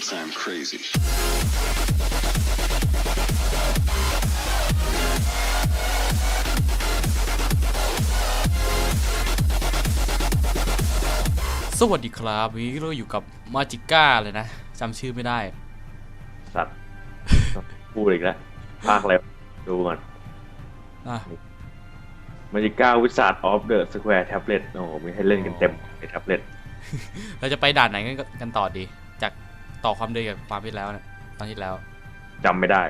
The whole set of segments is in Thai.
thinks I'm crazy. สวัสดีครับวันนี้เราอยู่กับมาจิก้าเลยนะจำชื่อไม่ได้ สัตว์ พูดอีกแล้วภาคอะไรดูก่อนอะมาจิก้าวิสาดออฟเดอะสแควร์แท็บเล็ตโอ้โหมีให้เล่นกันเต็มในแท็บเล็ตเราจะไปด่านไหนกันกันต่อดี จาก ต่อความเดิมกับความที่แล้วนะตอนที่แล้วจำไม่ได้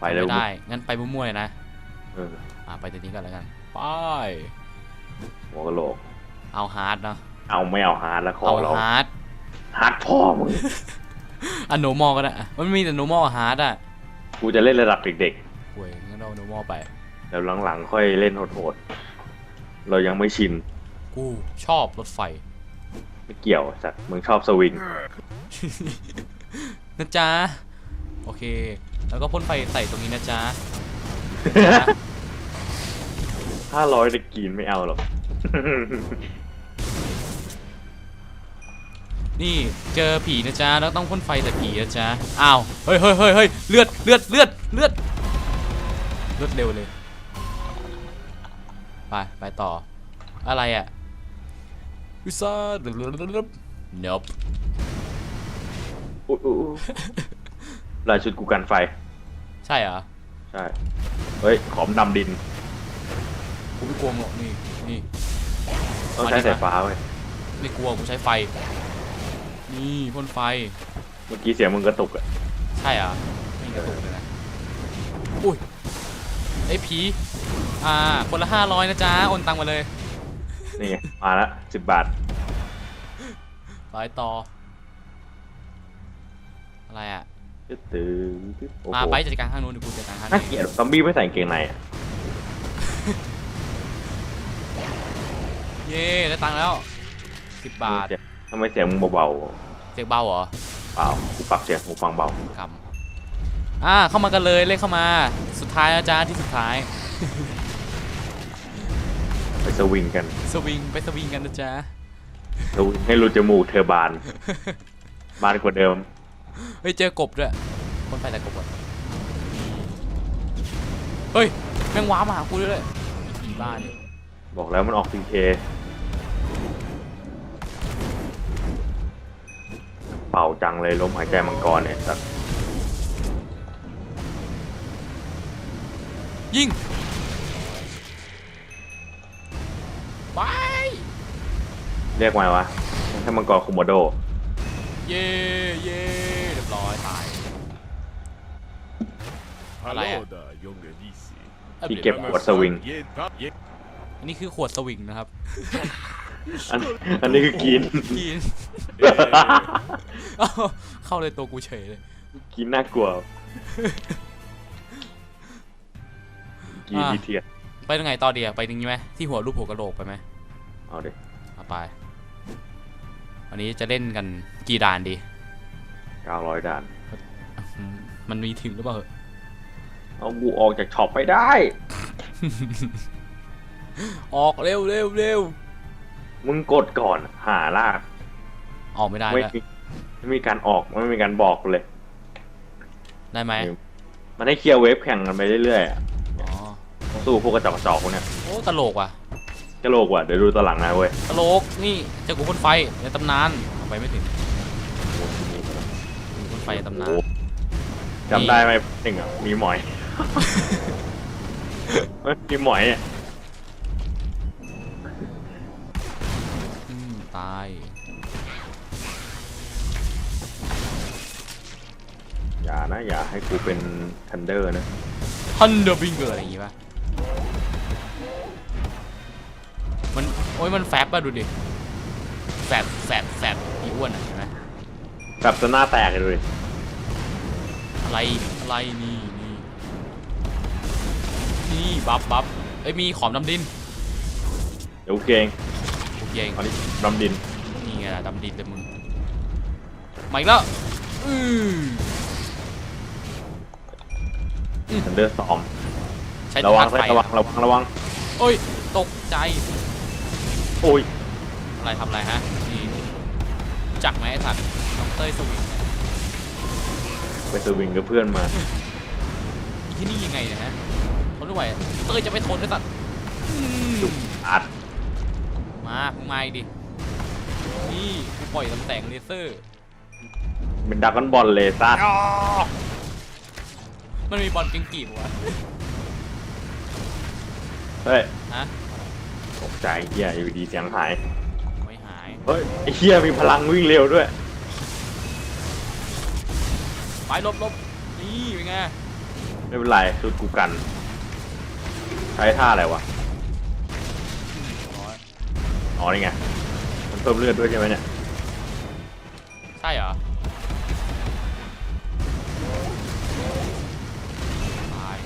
ไปแล้วไม่ได้ งั้นไปมั่วๆเลยนะเอออะไปตัวนี้ก่อนแล้วกันไปหัวกะโหลก เอาฮาร์ดเนาะเอาไม่เอาฮาร์ดแล้วขอเอาเราฮาร์ดฮาร์ดพ่อมึงอะโนมอลก็ได้อะมันมีแต่โนมอลฮาร์ดอะกูจะเล่นระดับเด็กห่วยงั้นเอาโนมอลไป ๆแล้วหลังๆค่อยเล่นโหดๆเรายังไม่ชินกูชอบรถไฟ ไม่เกี่ยวสัตว์มึงชอบสวิง นะจ๊ะ โอเค แล้วก็พ่นไฟใส่ตรงนี้นะจ๊ะ ห้าร้อยตะกีนไม่เอาหรอก นี่เจอผีนะจ๊ะ แล้วต้องพ่นไฟใส่ผีนะจ๊ะ อ้าว เฮ้ยเฮ้ยเฮ้ยเฮ้ยเลือดเลือดเลือดเลือดเลือดเร็วเลย ไป ไปต่อ อะไรอะวิซ่าเนบ อุ๊ยอุ๊ยอุ๊ยลายชุดกูกันไฟ ใช่เหรอ ใช่ เฮ้ย ขอมดำดิน กูไม่กลัวหรอกนี่นี่ ต้องใช้มาดิสายฟ้าเว้ย ไม่กลัวกูใช้ไฟ นี่พ่นไฟ เมื่อกี้เสียงมึงกระตุกอะใช่เหรอไม่กระตุกเลยนะ อุ้ยไอ้ยผี อ่า คนละห้าร้อยนะจ๊ะโอนตังมาเลย นี่ไงมาละสิบบาทร้อยต่อ อะไรอะตึ๊ดตึ๊ดตึ๊ดโอ้โหมาไปจัดการข้างนู้นเดี๋ยวกูจัดการข้างน่านี้เกลียดซอมบี้ไม่ใส่กางเกงในอะเย่ได้ตังค์แล้วสิบบาททำไมเสียงมึงเบาเสียงเบาเหรอๆเปล่ากูปรับเสียงหูฟังเบากำอ่าเข้ามากันเลยเล่นเข้ามา สุดท้ายนะจ๊ะที่สุดท้าย ไปสวิงกันสวิงไปสวิงกันนะจ๊ะสวิงให้รูจมูกเธอบาน บานกว่าเดิม เฮ้ยเจอกบด้วยคนไปแต่กบอะเฮ้ยแม่งว้ามาหากูด้วยผีบ้านี่บอกแล้วมันออกพีเคเป่าจังเลยลมหายใจมังกรเนี่ยสัตว์ยิงไปเรียกไงวะให้มังกรคุโมโด เย่เย่เรียบร้อยตาย อะไรอะ Hallo da, junge Lisi. ที่เก็บขวดสวิง Jeden Tag, jeden อันนี้คือขวดสวิงนะครับ อันอันนี้คือกิน กินเอ้าเข้าเลยตัวกูเฉยเลย กินน่ากลัว กินอะดีเทียนไปตรงไหนต่อดีอะไปตรงนี้ไหมที่หัวรูปหัวกระโหลกไปไหมเอาเด็เอาไปวันนี้จะเล่นกันกี่ด่านดีเก้าร้อยด่านอืมมันมีถึงหรือเปล่าเหอะ เอากูออกจากช็อปไปได้ ออกเร็วเร็วเร็วมึงกดก่อนหาลากออกไม่ได้ไม่แล้วมีไม่มีการออกไม่มีการบอกเลย ได้ไหมมันให้เคลียร์เวฟแข่งกันไปเรื่อยๆอะอ๋อสู้พวกกระจอกกระจอกพวกเนี้ยโอ้ตลกว่ะกระโหลกว่ะเดี๋ยวดูตอนหลังนะเว้ยตลกนี่เจ้ากูพ่นไฟในตำนานเอาไปไม่ถึงกูพ่นไฟในตำนาน โอ้โหจำได้ไหมหนึ่งอะมีหมอย เอ้ยมีหมอยเนี่ยอืมตาย อย่านะ อย่าให้กูเป็นทันเดอร์นะ ฮันเดอร์บิงเกอร์อะไรอย่างงี้ป่ะ มัน โอ้ย มันแฟบป่ะ ดูดิ แฟบแฟบแฟบอีอ้วนอะเห็นไหมแบบจะหน้าแตกเลยดูดิอะไร อะไรนี่นี่นี่ บัฟบัฟเอ้ยมีขอมดำดินเดี๋ยวกูเก่งโอเคเองตอนนี้ดำดินนี่ไงล่ะดำดินเลยมึงมาอีกแล้วอือทันเดอร์สองใช้ระวังธาตุไฟระวังระวังระวังโอ้ยตกใจโอ้ยอะไรทำอะไรฮะนี่รู้จักไหมไอ้สัตว์น้องเต้ยสวิงเนี่ยไปสวิงกับเพื่อนมาที่นี่ยังไงเนะฮะท นไม่ไหวเต้ยจะไม่ทนด้วยสัตว์อืมจุกอัดมามึงมาอีกดินี่กูปล่อยลำแสงเลเซอร์เป็นดักกันบอลเลยซัดมันมีบอลกิงกีบวะเฮ้ยฮะตกใจเฮียอยู่ดีเสียงหายไม่หายเฮ้ยไอ้เฮียมีพลังวิ่งเร็วด้วยไปลบลบนี่เป็นไงไม่เป็นไรสุดกูกัน ใช้ท่าอะไรวะร้อยอ๋อนี่ไง มันเพิ่มเลือดด้วยใช่ไหมเนี่ย ใช่เหรอ ตาย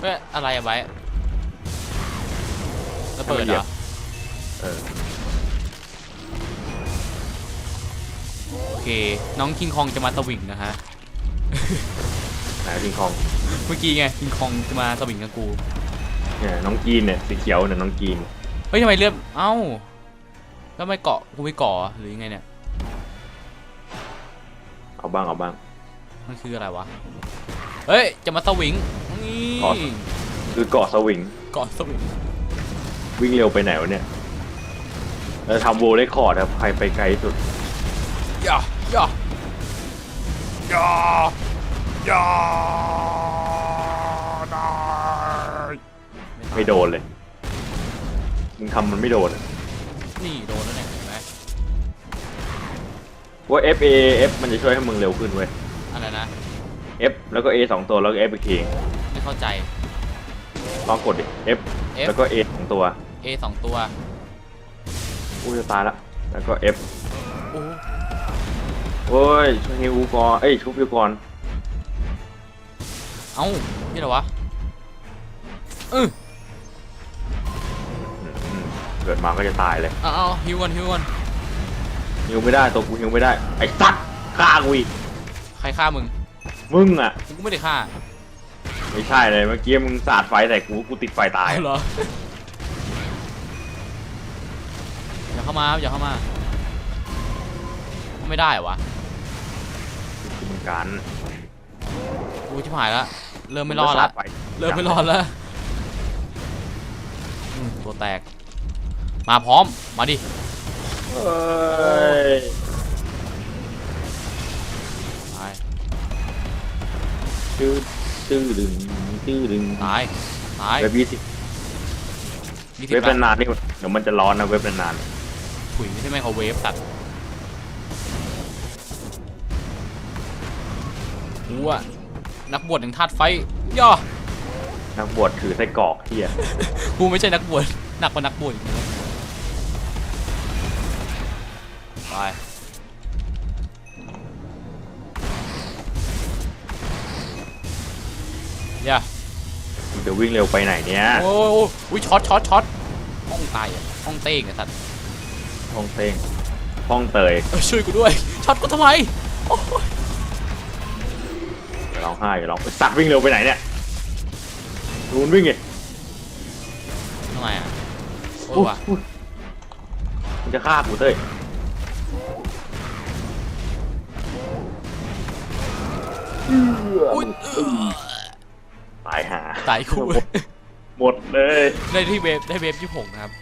เฮ้ย อะไรอะไบร์ทระเบิดเหรอ เออ โอเค น้องคิงคองจะมาสวิงนะฮะ ไหนพิงคองเมื่อกี้ไงคิงคองจะมาสวิงกับกู เนี่ยน้องกีนเนี่ยสีเขียวเนี่ยน้องกีนเฮ้ยทำไมเลือดเอ้า แล้วทำไมเกาะกูไม่เกาะหรือยังไงเนี่ย เอาบ้างเอาบ้าง มันคืออะไรวะ เฮ้ย จะมาสวิงนี่เกาะ คือเกาะสวิงเกาะสวิง วิ่งเร็วไปไหนวะเนี่ยแล้วทำโวเลคคอร์ดครับใครไปไกลที่สุดย่าย่า ย่าย่าได้ไม่โดนเลย มึงทำมันไม่โดนอะนี่โดนแล้วเนี่ยเห็นไหมว่า F A F มันจะช่วยให้มึงเร็วขึ้นเว้ย อะไรนะ F แล้วก็ A สองตัวแล้วก็ F อีกทีไม่เข้าใจ ลองกดดิ F F แล้วก็ A สองตัว A สองตัวอู้จะตายละ แล้วก็ F โอ้โอ้ยช่วยฮิวกูก่อนเอ้ยชุบฮิวก่อน เอ้านี่เหรอวะเอออืมเกิดมาก็จะตายเลยเอาเอาฮิวก่อนฮิวก่อนฮิวไม่ได้ตัวกูฮิวไม่ได้ไอ้สัตว์ฆ่ากูอีกใครฆ่ามึงมึงอะกูไม่ได้ฆ่าไม่ใช่เลยเมื่อกี้มึงสาดไฟใส่กูกูติดไฟตายเอาเหรออย่าเข้ามาครับอย่าเข้ามาไม่ได้เหรอวะคือมึงกันกูชิบหายแล้ว เริ่มไม่รอดละงก็สาไฟเริ่มไม่รอดแล้วอืมตัวแตก มาพร้อมมาดิเอ้ยตายตื้อตื้อดึงตื้อดึงตายตายเว็บยี่สิบยี่สิบเว็บแล้วนานๆนี่เดี๋ยวมันจะร้อนนะเว็บนานถุยไม่ใช่ไมโครเวฟสัตว์กูอะนั กบวชแห่งธาตุไฟย่อๆนักบวชถือไส้กรอกเที่ยกูไม่ใช่นักบวชหนักกว่านักบวชอีกนะไปอย่ามึงจะวิ่งเร็วไปไหนเนี่ยโอ้ยโอ้ยอุ้ยช็อตช็อตช็อตห้องตายอะห้องเต้งไอ้สัตว์ห้องเต้งห้องเตยเออช่วยกูด้วยช็อตกูทำไมโอ้ย อย่าร้องไห้อย่าร้องไอ้สัตว์วิ่งเร็วไปไหนเนี่ยดูมันวิ่งไงทำไมอะโอ้ยอุ๊ยว่ะอุ๊ยมันจะฆ่ากูเต้ยอุ้ยเออตายหาตายคู่หมดเลยได้ที่เวฟได้เวฟยี่หกนะครับ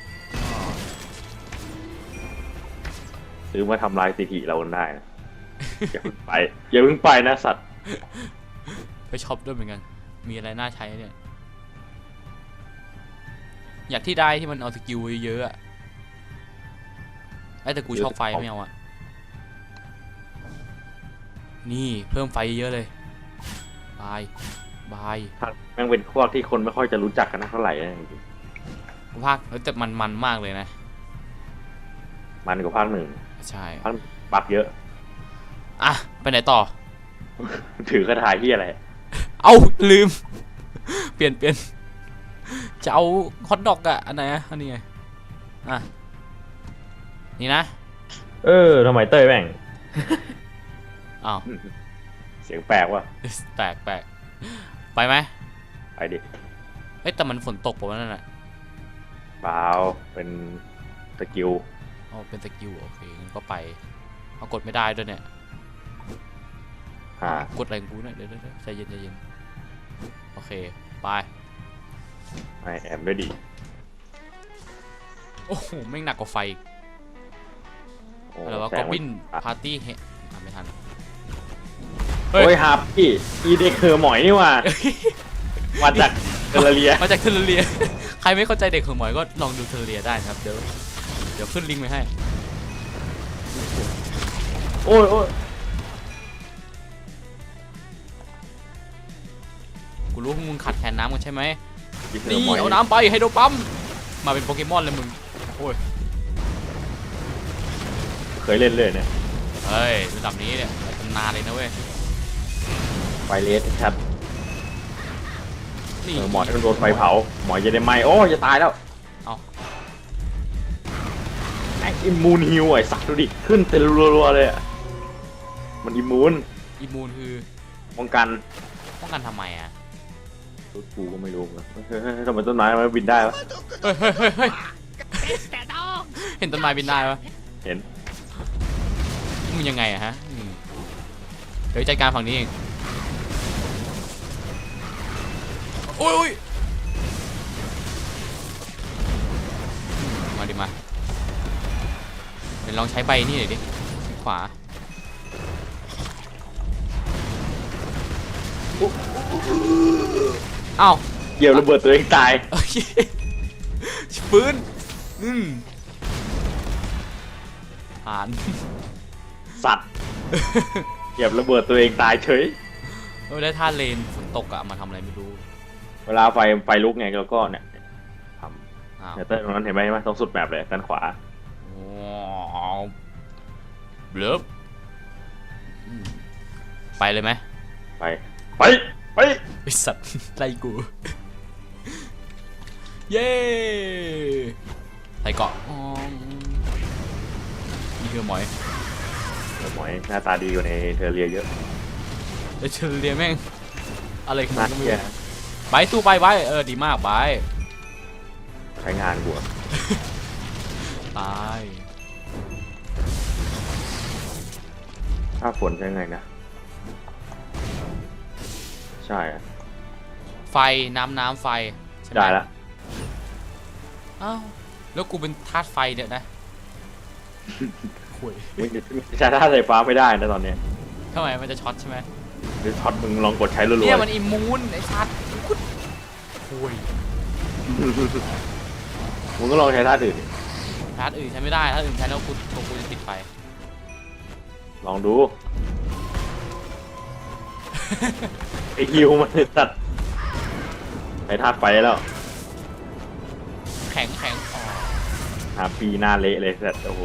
ซื้อมาทำลายสถิติเรากันได้นะอย่าเพิ่งไปอย่าเพิ่งไปนะสัตว์ ไปช็อปด้วยเหมือนกัน มีอะไรน่าใช้เนี่ย อยากที่ได้ที่มันเอาสกิลเยอะๆอะไอ้ยแต่กูชอบไฟไม่เอาอะนี่เพิ่มไฟเยอะเลย บาย บาย แม่งเป็นพวกที่คนไม่ค่อยจะรู้จักกันนะเท่าไหร่นะจริงภาคเอ้ยแต่มันมันมากเลยนะ ๆมันกับภาคหนึ่งใช่ภาคบักเยอะ อะ ไปไหนต่อ ถือกระถายที่อะไร เอาลืม เปลี่ยนเปลี่ยนจะเอาฮอทดอกอะอันไหนอะอันนี้ไงอะนี่นะเออทำไมเต้ยแม่งอ้าวเสียงแปลกว่ะแปลกแปลกไปไหมไปดิเอ้ยแต่มันฝนตกปะวะนั่นน่ะเปล่าเป็นสกิลออ๋อเป็นสกิลโอเคงั้นก็ไปเอากดไม่ได้ด้วยเนี่ย อ่ากดอะไรของกูหน่อยเดี๋ยวเดี๋ยวเดี๋ยวใจเย็นใจเย็นโอเคไปไอแอมด้วยดิโอ้โหแม่งหนักกว่าไฟอีกโอ้อะไรวะแสก็งมับินอะพาร์ตี้เฮทำไม่ทันโอ้ยฮับพี่อีเด็กเฮอร์หมอยนี่หว่ามาจากเกลเลียมาจากเทเลเรีย ใครไม่เข้าใจเด็กของหมอยก็ลองดูเทเลเรียได้นะครับเดี๋ยวเดี๋ยวขึ้นลิงก์ไว้ให้ โอ้ยโอ้ย รู้ว่ามึงขาดแคลนน้ำกันใช่ไหมอีเฮอนี่ร์หมอยเอาน้ำไปไฮโดรปั๊มมาเป็นโปเกมอนเลยมึงโอ้ยเคยเล่นเลยเนี่ยเฮ้ยระดับนี้เนี่ยตำนานเลยนะเว้ยไฟเลสชัดนี่เออหมอต้องโดนไฟเผา หมอจะได้ไหมโอ้จะตายแล้วเอาไอ้อิมมูนฮิวไอ้สัตว์ดูดิขึ้นเต็มรัวๆเลยอะมันอิมมูนอิมมูนคือป้องกันป้องกันทำไมอะ กูก็ไม่รู้เหมือนกันเฮ้ยเฮ้ยเฮ้ยทำไมต้นไม้มันบินได้วะเฮ้ยเฮ้ยเฮ้ยเฮ้ยเห็นต้นไม้บินได้ปะเห็นมึงยังไงอะฮะอืมเดี๋ยวจัดการฝั่งนี้เองโอ้ยโอ้ยอืมมาดิมาเดี๋ยวลองใช้ใบนี่หน่อยดิขวา เอ้าเหยียบระเบิดตัวเองตายโอเคปืนอืมผ่าน สัตว์เหยียบระเบิดตัวเองตายเฉยเออได้ท่าเลนฝนตกอะมาทำอะไรไม่รู้เวลาไฟไฟลุกไงเราก็เนี่ยทอ้าวำเนี่ยเต้นตรงนั้นเห็นไหมไหมตรงสุดแบบเลยด้านขวาว้าวเบลบอืมไปเลยไหมไปไปไป ไอสัตว์ไล่กู เย้ใส่เกาะอ๋อนี่คือหมอยเออหมอยหน้าตาดีกว่าในเทอร์เรียเยอะเดี๋ยวเชลเรียแม่ง อะไรของน่ามันก็ไม่เกลียดรู้ไปสู้ไปไปเออดีมากไปใช้งานบวกตายถ้าฝนใช้ไงนะ ใช่อะไฟน้ำน้ำไฟใช่หมได้ละอ้าวแล้วกูเป็นธาตุไฟเนี่ยนะคุยไม่ใช้ท่าไฟฟ้าไม่ได้นะตอนเนี้ยทำไมมันจะช็อตใช่ไหมหรือช็อตมึงลองกดใช้รัวเนี่ยมันอิมมูนไอ้สัตว์คุดคุยๆมึงก็ลองใช้ท่าอื่นดิธาตุอื่นใช้ไม่ได้ธาตุอื่นใช้แล้วกูตัวกูจะติดไฟลองดูไอฮิวมันตัด ใช้ท่าไฟแล้วแข็งแข็งอ๋อหาปีหน้าเละเลยสัตว์โอ้โห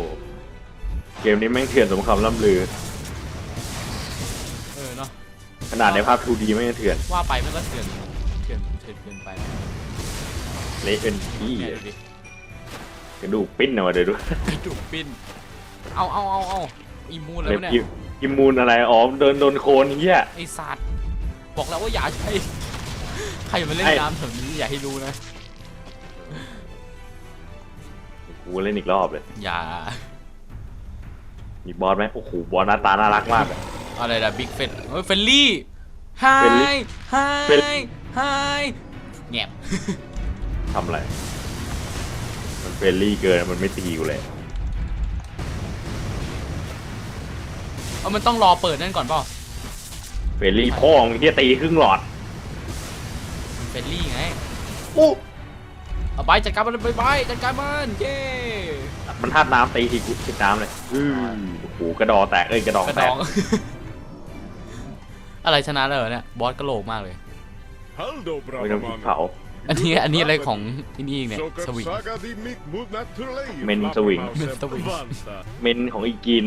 เกมนี้แม่งเถื่อนสมคำล่ำลือ เออเนาะขนาดในภาพ 2D แม่งยังเถื่อน ว่าไปมันก็เถื่อนเถื่อนเถื่อนเกินไปเละเป็นขี้เนี่ยดูดิกระดูกปิ้นออกมาเดี๋ยวดูกระดูกปิ้นเอาเอาเอาเอาอิมมูนอะแล้ไรวเนี่ยอิมอิมมูนอะไรอ๋อเดินโดนโคนเฮียไอ้สัตว์บอกแล้วว่าอย่าใช้ ใครมาเล่นไอ้น้ำแถวนี้อย่าให้รู้นะ กูเล่นอีกรอบเลย อย่า มีบอสไหมโอ้โห บอสหน้าตาน่ารักมากอะอะไรนะบิ๊กเฟนเฮ้ยเฟลลี่ไฮ Friendly ไฮ Friendly ไฮแงบทำอะไร มันเฟรนลี่เกิน มันไม่ตีกูเลย เอามันต้องรอเปิดนั่นก่อนเปล่า เฟรนลี่พ่อมึงเฮียตีครึ่งหลอดมัน เฟลลี่ไงอู้เอาไปจัดการมันไปไปจัดการมันเย้มันธาตุน้ำตีทีกูติดน้ำเลยอือโอ้โหกระดอแตกเอ้ยกระดองกระแตดกอง อะไรชนะเลยเหรอเนี่ยบอสกระโหลกมากเลย Haldo, ไม่ต้องพริก bravo เผาอันนี้อันนี้อะไรของที่นี่อีกเนี่ย So สวิง saga di mitt mod naturlige Men flappermaus swing. är Men swing. vanta. เมนของอีกิน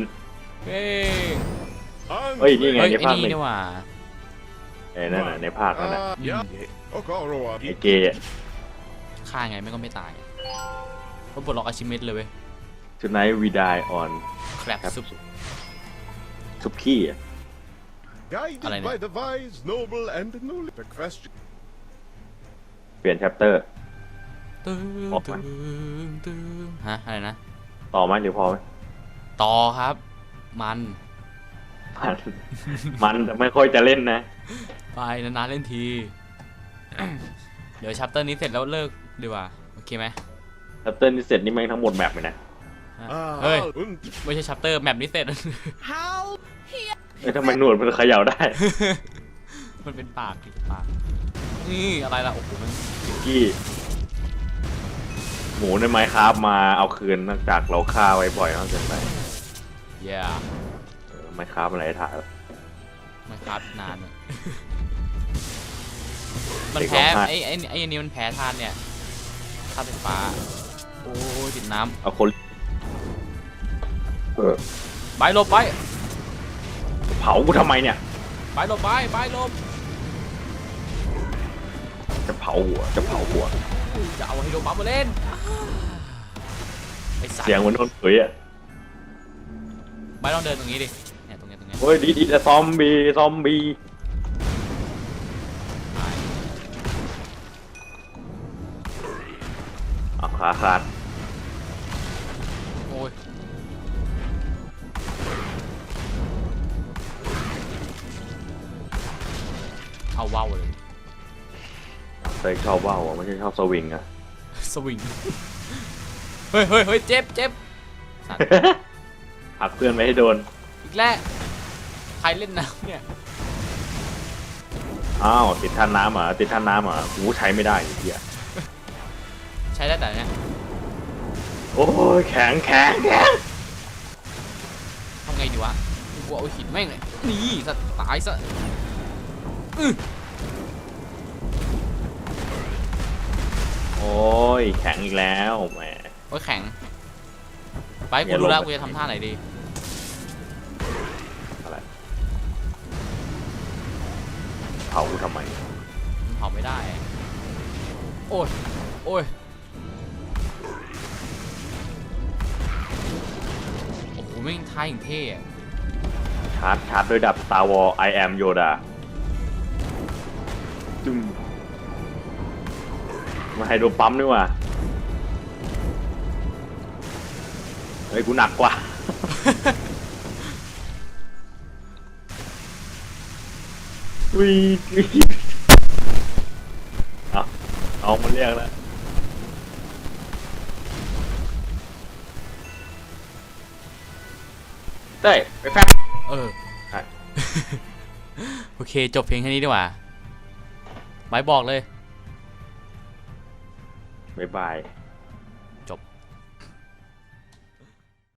เฮ้ย Oj, det är inga- เฮ้ยไงไอ้นี่หนึ่งนี่หว่า ไอ้นั่นน่ะในภาคนั้นน่ะ Ah, ja, och Aroa. ไอ้เกย์อะฆ่าไงไม่ก็ไม่ตายก็ปลดล็อกอาชิเมตเลยเว้ย tonight we die on แคลบครับ ซุป ซุปขี้อะ Guided Alla by the wise, noble and knowledge. The question เปลี่ยนแชปเตอร์ ตึงออกตึมางตึงฮะ อะไรนะ ต่อไหมหรือพอไหมต่อครับ มัน มัน มันแต่ไม่ค่อยจะเล่นนะ ไปนานๆเล่นที เดี๋ยวชัปเตอร์นี้เสร็จแล้วเลิกดีกว่า โอเคไหมชัปเตอร์นี้เสร็จนี่แม่งทั้งหมดแมปเลยนะ Ah, Hey. und ไม่ใช่ชัปเตอร์แมปนี้เสร็จเอ้ยทำไมหนวดมันเขย่าได้ มันเป็นปากติดปากนี่อะไรล่ะ โอ้โหมันกี้ หมูในไม้คราฟมาเอาคืนนอกจากเราฆ่าไว้บ่อยมากเกินไปแย่เออไม้คราฟอะไรถ่าย มันคราฟนานอะ มันเด็กแพ้ร้องไห้ไอ้ไอ้ไอ้อันนี้มันแพ้ทานเนี่ยทานไฟฟ้า โอ้ยติดน้เอาคนเออำไปหลบไป เผากูทำไมเนี่ย ไปหลบไปไปหลบจะเผาหัว จะเผาหัวจะเอาไฮโดรบัมมาเล่น ไอ้สัตเสียงว์เหมือนโดนเผยอะไปลองเดินตรงนี้ดิ เนี่ยตรงเนี้ยตรงเนี้ย โอ้ยดีดีแต่ซอมบี้ ซอมบี้ ขาขาด โอ้ยเอาว้าวเลยเคยชอบว่าวอะไม่ใช่ชอบสวิงอะสวิง เฮ้ยเฮ้ยเฮ้ยเจ็บเจ็บสัตว์ผลักเพื่อนไปให้โดน อีกแล้ว ใครเล่นน้ำเนี่ย อ้าว ติดท่านน้ำเหรอะติดท่านน้ำเหรอะกูใช้ไม่ได้ไอ้เหี้ย ใช้ได้แต่เนี่ย โอ้ยแข็งแข็งแข็งทำไงดีวะกูเอาหินแม่งเลยนี่สัตว์ตายซะอื้อโอ้ยแข็งอีกแล้วแหม โอ้ยแข็ง ไปอกูย่าลงรู้แล้วไปกูจะทำท่าไหนดีอะไร เผากูทำไมมันเผาไม่ได้ โอ้ย โอ้ย แม่งท่าอย่างเท่อะชาร์จชาร์จด้วยดับ Star Wars I am Yoda จุ้มมาให้โดนปั๊มด้วยว่ะเฮ้ยกูหนักกว่า วีดวีดเอาเอามันเรียกแล้ว เต้ยไปแฟบเออใช่โอเค จบเพลงแค่นี้ดีกว่าไว้บอกเลย บ๊ายบาย